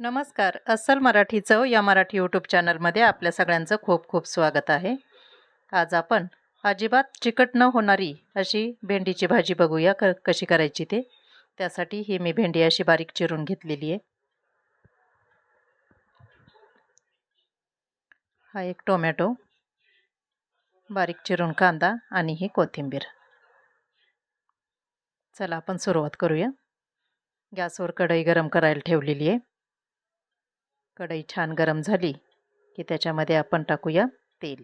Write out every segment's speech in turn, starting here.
नमस्कार. अस्सल मराठी चव या मराठी यूट्यूब चॅनलमध्ये आपल्या सगळ्यांचं खूप खूप स्वागत आहे. आज आपण अजिबात चिकट न होणारी अशी भेंडीची भाजी बघूया क कशी करायची ते. त्यासाठी ही मी भेंडी अशी बारीक चिरून घेतलेली आहे. हा एक टोमॅटो बारीक चिरून कांदा आणि ही कोथिंबीर. चला आपण सुरुवात करूया. गॅसवर कढई गरम करायला ठेवलेली आहे. कढई छान गरम झाली की त्याच्यामध्ये आपण टाकूया तेल.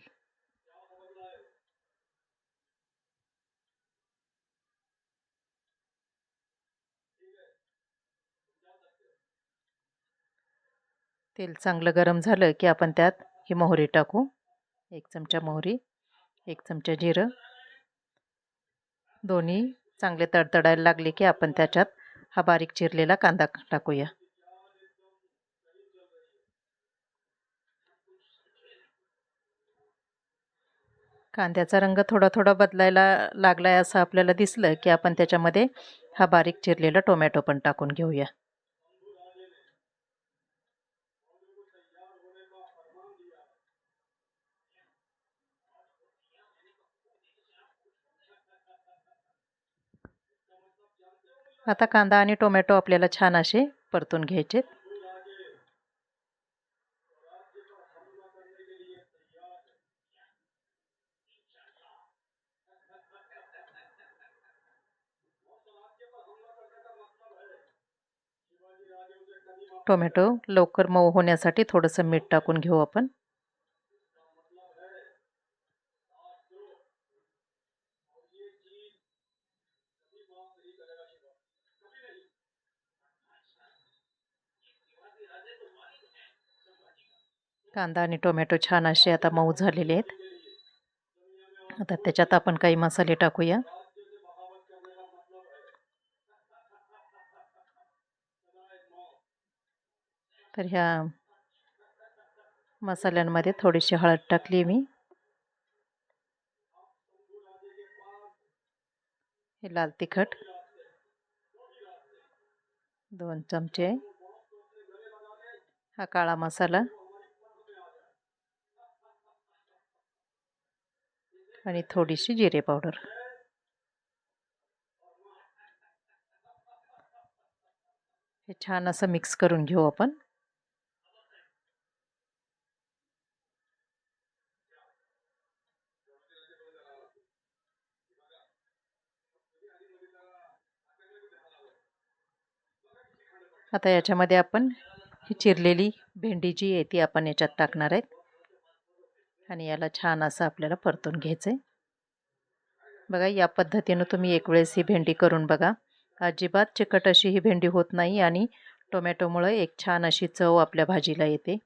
तेल चांगलं गरम झालं की आपण त्यात ही मोहरी टाकू. एक चमचा मोहरी एक चमचा जिरं. दोन्ही चांगले तडतडायला लागले की आपण त्याच्यात हा बारीक चिरलेला कांदा टाकूया. कांद्याचा रंग थोडा थोडा बदलायला लागला आहे असं आपल्याला दिसलं की आपण त्याच्यामध्ये हा बारीक चिरलेला टोमॅटो पण टाकून घेऊया. आता कांदा आणि टोमॅटो आपल्याला छान असे परतून घ्यायचे टोमॅटो लवकर मऊ होण्यासाठी थोडंसं मीठ टाकून घेऊ आपण. कांदा आणि टोमॅटो छान असे आता मऊ झालेले आहेत. आता त्याच्यात आपण काही मसाले टाकूया. तर ह्या मसाल्यांमध्ये थोडीशी हळद टाकली मी. हे लाल तिखट. दोन चमचे. हा काळा मसाला. आणि थोडीशी जिरे पावडर. हे छान असं मिक्स करून घेऊ आपण. आता याच्यामध्ये आपण ही चिरलेली भेंडी जी आहे ती आपण याच्यात टाकणार आहेत. आणि याला छान असं आपल्याला परतून घ्यायचं आहे बघा या पद्धतीनं तुम्ही एक वेळेस ही भेंडी करून बघा. अजिबात चिकट अशी ही भेंडी होत नाही आणि टोमॅटोमुळं एक छान अशी चव आपल्या भाजीला येते.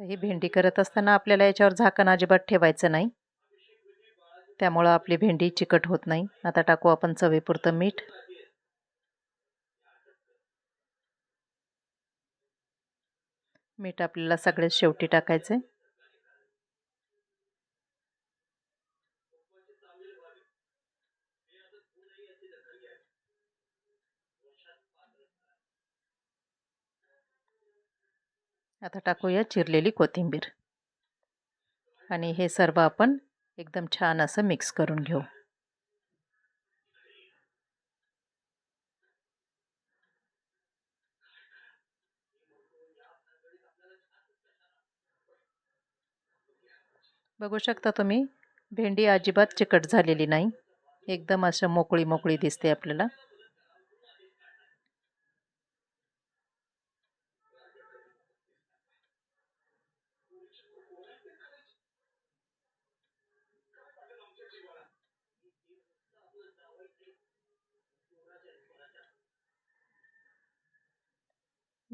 तर ही भेंडी करत असताना आपल्याला याच्यावर झाकण अजिबात ठेवायचं नाही. त्यामुळं आपली भेंडी चिकट होत नाही. आता टाकू आपण चवीपुरतं मीठ. मीठ आपल्याला सगळ्यात शेवटी टाकायचं आहे आता टाकूया चिरलेली कोथिंबीर. आणि हे सर्व आपण एकदम छान असं मिक्स करून घेऊ. बघू शकता तुम्ही भेंडी अजिबात चिकट झालेली नाही. एकदम अशा मोकळी मोकळी दिसते आपल्याला.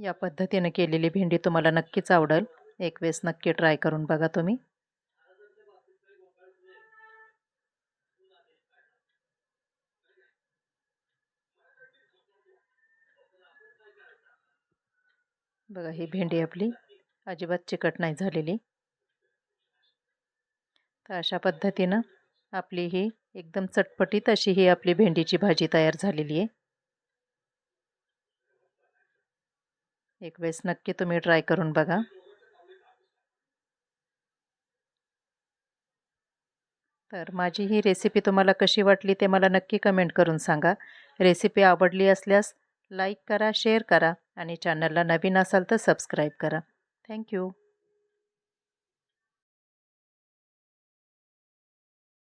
या पद्धतीनं केलेली भेंडी तुम्हाला नक्कीच आवडेल. एक वेळेस नक्की ट्राय करून बघा तुम्ही. बघा ही भेंडी आपली अजिबात चिकट नाही झालेली. तर अशा पद्धतीनं आपली ही एकदम चटपटीत अशी ही आपली भेंडीची भाजी तयार झालेली आहे. एक वेळेस नक्की तुम्ही ट्राय करून बघा. तर माझी ही रेसिपी तुम्हाला कशी वाटली ते मला नक्की कमेंट करून सांगा. रेसिपी आवडली असल्यास लाईक करा शेअर करा आणि चॅनलला नवीन असाल तर सबस्क्राईब करा. थँक्यू